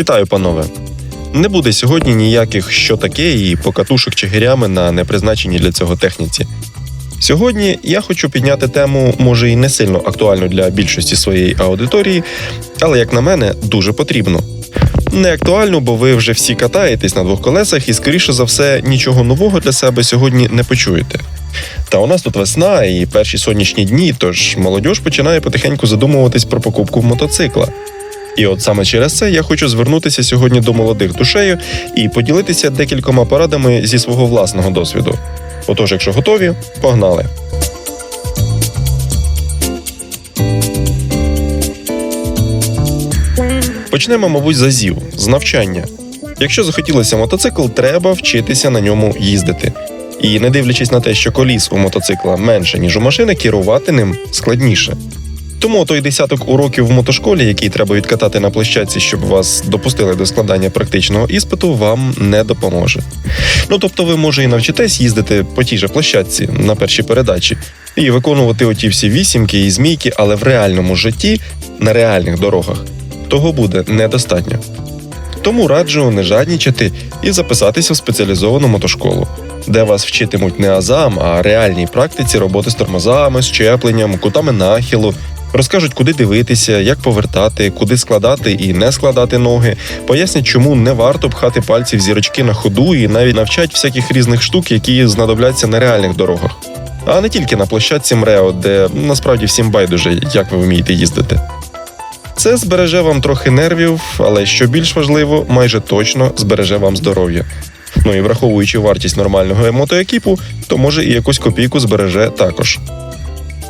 Вітаю, панове! Не буде сьогодні ніяких що таке і покатушок чигирями на непризначеній для цього техніці. Сьогодні я хочу підняти тему, може і не сильно актуальну для більшості своєї аудиторії, але, як на мене, дуже потрібну. Не актуальну, бо ви вже всі катаєтесь на двох колесах і, скоріше за все, нічого нового для себе сьогодні не почуєте. Та у нас тут весна і перші сонячні дні, тож молодь починає потихеньку задумуватись про покупку мотоцикла. І от саме через це я хочу звернутися сьогодні до молодих душею і поділитися декількома порадами зі свого власного досвіду. Отож, якщо готові, погнали! Почнемо, мабуть, з азів, з навчання. Якщо захотілося мотоцикл, треба вчитися на ньому їздити. І не дивлячись на те, що коліс у мотоцикла менше, ніж у машини, керувати ним складніше. Тому той десяток уроків в мотошколі, який треба відкатати на площадці, щоб вас допустили до складання практичного іспиту, вам не допоможе. Ну тобто, ви може і навчитесь їздити по тій же площадці на першій передачі і виконувати оті всі вісімки і змійки, але в реальному житті на реальних дорогах того буде недостатньо. Тому раджу не жаднічати і записатися в спеціалізовану мотошколу, де вас вчитимуть не азам, а реальній практиці роботи з тормозами, щепленням, кутами нахилу. Розкажуть, куди дивитися, як повертати, куди складати і не складати ноги, пояснять, чому не варто пхати пальці в зірочки на ходу і навіть навчать всяких різних штук, які знадобляться на реальних дорогах, а не тільки на площадці МРЕО, де насправді всім байдуже, як ви вмієте їздити. Це збереже вам трохи нервів, але що більш важливо, майже точно збереже вам здоров'я. Ну і враховуючи вартість нормального мотоекіпу, то може і якусь копійку збереже також.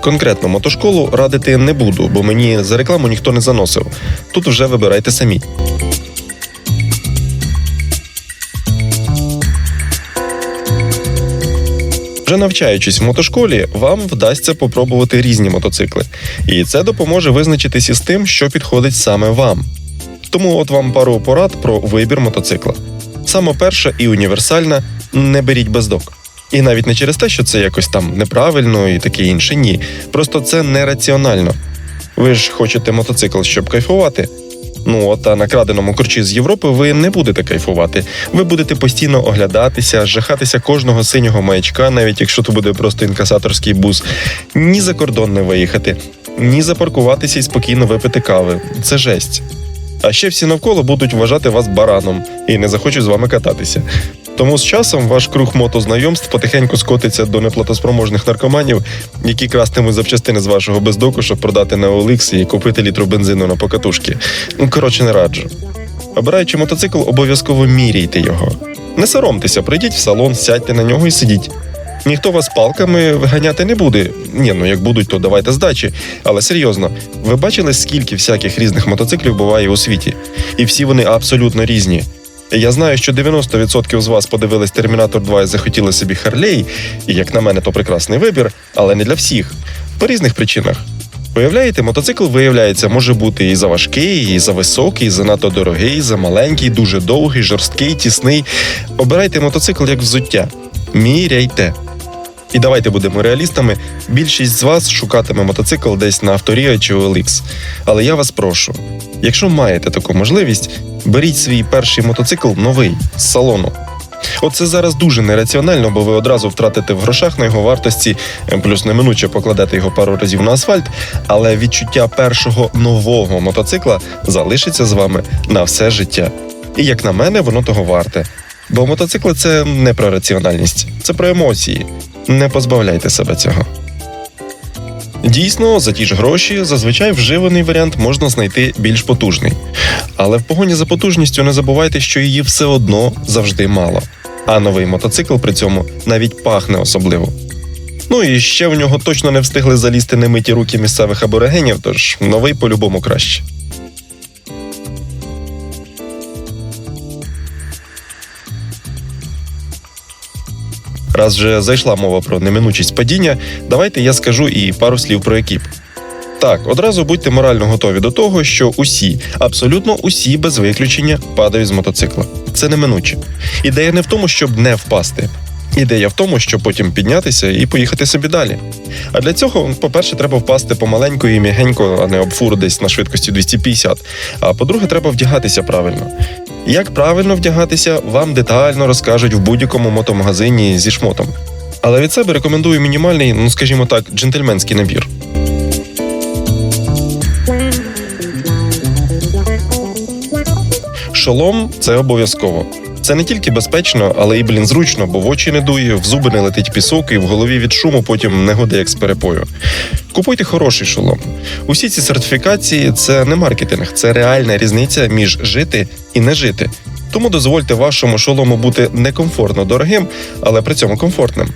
Конкретно мотошколу радити не буду, бо мені за рекламу ніхто не заносив. Тут вже вибирайте самі. Вже навчаючись в мотошколі, вам вдасться попробувати різні мотоцикли, і це допоможе визначитись із тим, що підходить саме вам. Тому от вам пару порад про вибір мотоцикла. Саме перша і універсальна не беріть без док. І навіть не через те, що це якось там неправильно і таке інше. Ні. Просто це нераціонально. Ви ж хочете мотоцикл, щоб кайфувати. Ну от а на краденому корчі з Європи ви не будете кайфувати. Ви будете постійно оглядатися, жахатися кожного синього маячка, навіть якщо то буде просто інкасаторський бус. Ні за кордон не виїхати, ні запаркуватися і спокійно випити кави. Це жесть. А ще всі навколо будуть вважати вас бараном і не захочуть з вами кататися. Тому з часом ваш круг мотознайомств потихеньку скотиться до неплатоспроможних наркоманів, які крастимуть запчастини з вашого бездоку, щоб продати на OLX і купити літру бензину на покатушки. Ну, коротше, не раджу. Обираючи мотоцикл, обов'язково міряйте його. Не соромтеся, прийдіть в салон, сядьте на нього і сидіть. Ніхто вас палками виганяти не буде. Ні, ну як будуть, то давайте здачі. Але серйозно, ви бачили, скільки всяких різних мотоциклів буває у світі? І всі вони абсолютно різні. Я знаю, що 90% з вас подивились Термінатор 2 і захотіли собі Харлей, і як на мене, то прекрасний вибір, але не для всіх. По різних причинах. Уявляєте, мотоцикл виявляється, може бути і за важкий, і за високий, і занадто дорогий, і за маленький, дуже довгий, жорсткий, тісний. Обирайте мотоцикл як взуття. Міряйте. І давайте будемо реалістами. Більшість з вас шукатиме мотоцикл десь на Авторія чи OLX. Але я вас прошу, якщо маєте таку можливість, беріть свій перший мотоцикл новий з салону. Оце зараз дуже нераціонально, бо ви одразу втратите в грошах на його вартості, е, плюс неминуче покладете його пару разів на асфальт. Але відчуття першого нового мотоцикла залишиться з вами на все життя. І як на мене, воно того варте. Бо мотоцикли це не про раціональність, це про емоції. Не позбавляйте себе цього. Дійсно, за ті ж гроші зазвичай вживаний варіант можна знайти більш потужний. Але в погоні за потужністю не забувайте, що її все одно завжди мало. А новий мотоцикл при цьому навіть пахне особливо. Ну і ще в нього точно не встигли залізти немиті руки місцевих аборигенів, тож новий по-любому краще. Раз вже зайшла мова про неминучість падіння, давайте я скажу і пару слів про екіп. Так, одразу будьте морально готові до того, що усі, абсолютно усі без виключення падають з мотоцикла. Це неминуче. Ідея не в тому, щоб не впасти. Ідея в тому, щоб потім піднятися і поїхати собі далі. А для цього, по-перше, треба впасти помаленьку і м'ягенько, а не об фуру десь на швидкості 250. А по-друге, треба вдягатися правильно. Як правильно вдягатися, вам детально розкажуть в будь-якому мотомагазині зі шмотом. Але від себе рекомендую мінімальний, ну скажімо так, джентльменський набір. Шолом це обов'язково. Це не тільки безпечно, але й блін зручно, бо в очі не дує, в зуби не летить пісок, і в голові від шуму потім не годи як з перепою. Купуйте хороший шолом. Усі ці сертифікації це не маркетинг, це реальна різниця між жити і не жити. Тому дозвольте вашому шолому бути некомфортно дорогим, але при цьому комфортним.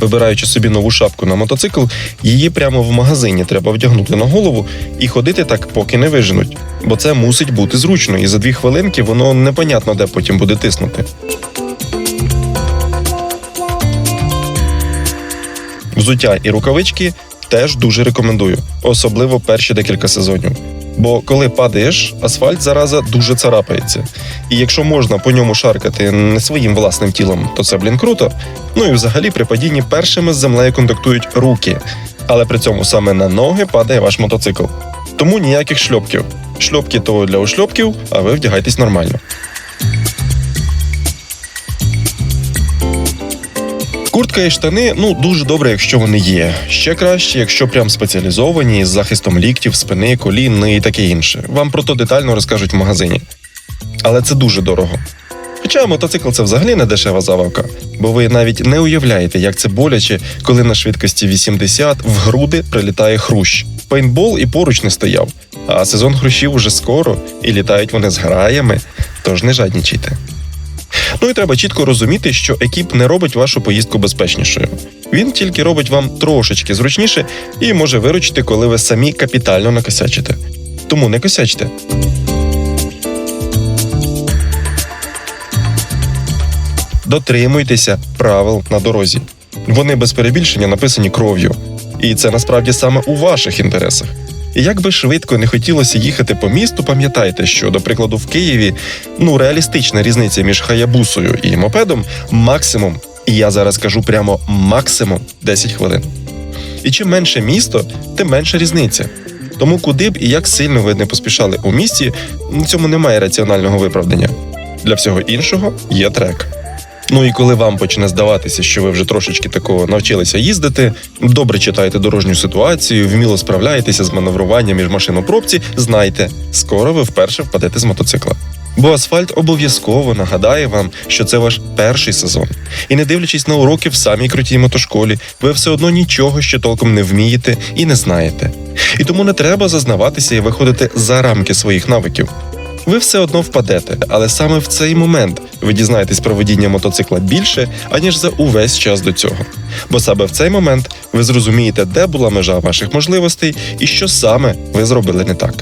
Вибираючи собі нову шапку на мотоцикл, її прямо в магазині треба вдягнути на голову і ходити так, поки не виженуть. Бо це мусить бути зручно, і за дві хвилинки воно непонятно де потім буде тиснути. Взуття і рукавички теж дуже рекомендую, особливо перші декілька сезонів. Бо коли падаєш, асфальт зараза дуже царапається. І якщо можна по ньому шаркати не своїм власним тілом, то це блін круто. Ну і взагалі при падінні першими з землею контактують руки, але при цьому саме на ноги падає ваш мотоцикл. Тому ніяких шльопків. Шльопки то для ушльопків, а ви вдягайтесь нормально. Куртка і штани ну дуже добре, якщо вони є. Ще краще, якщо прям спеціалізовані з захистом ліктів, спини, колін і таке інше. Вам про то детально розкажуть в магазині. Але це дуже дорого. Хоча мотоцикл це взагалі не дешева забавка, бо ви навіть не уявляєте, як це боляче, коли на швидкості 80 в груди прилітає хрущ. Пейнтбол і поруч не стояв, а сезон хрущів уже скоро, і літають вони з граями, тож не жаднічайте. Ну і треба чітко розуміти, що екіп не робить вашу поїздку безпечнішою. Він тільки робить вам трошечки зручніше і може виручити, коли ви самі капітально накосячите. Тому не косячте. Дотримуйтеся правил на дорозі. Вони без перебільшення написані кров'ю. І це насправді саме у ваших інтересах. І як би швидко не хотілося їхати по місту, пам'ятайте, що, до прикладу, в Києві ну реалістична різниця між хаябусою і мопедом максимум, і я зараз кажу прямо максимум 10 хвилин. І чим менше місто, тим менша різниця. Тому куди б і як сильно ви не поспішали у місті, цьому немає раціонального виправдання. Для всього іншого є трек. Ну і коли вам почне здаватися, що ви вже трошечки такого навчилися їздити, добре читаєте дорожню ситуацію, вміло справляєтеся з маневруванням між машин у пробці, знайте, скоро ви вперше впадете з мотоцикла. Бо асфальт обов'язково нагадає вам, що це ваш перший сезон. І не дивлячись на уроки в самій крутій мотошколі, ви все одно нічого ще толком не вмієте і не знаєте. І тому не треба зазнаватися і виходити за рамки своїх навиків. Ви все одно впадете, але саме в цей момент ви дізнаєтесь про водіння мотоцикла більше, аніж за увесь час до цього. Бо саме в цей момент ви зрозумієте, де була межа ваших можливостей і що саме ви зробили не так.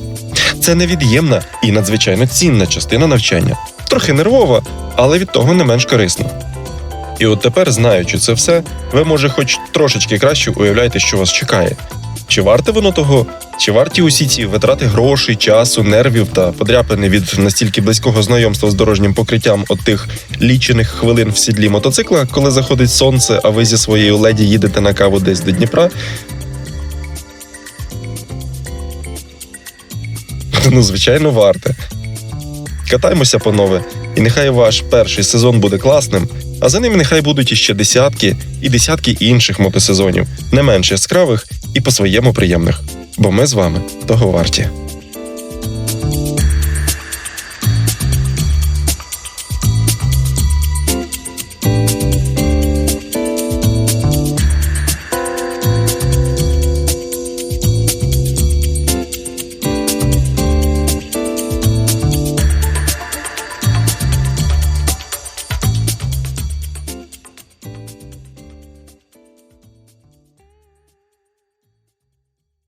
Це невід'ємна і надзвичайно цінна частина навчання. Трохи нервова, але від того не менш корисна. І от тепер, знаючи це все, ви може хоч трошечки краще уявляєте, що вас чекає. Чи варте воно того? Чи варті усі ці витрати грошей, часу, нервів та подряпини від настільки близького знайомства з дорожнім покриттям от тих лічених хвилин в сідлі мотоцикла, коли заходить сонце, а ви зі своєю леді їдете на каву десь до Дніпра? Ну, звичайно, варте. Катаймося, панове, і нехай ваш перший сезон буде класним, а за ним нехай будуть іще десятки і десятки інших мотосезонів, не менш яскравих і по-своєму приємних. Бо ми з вами того варті.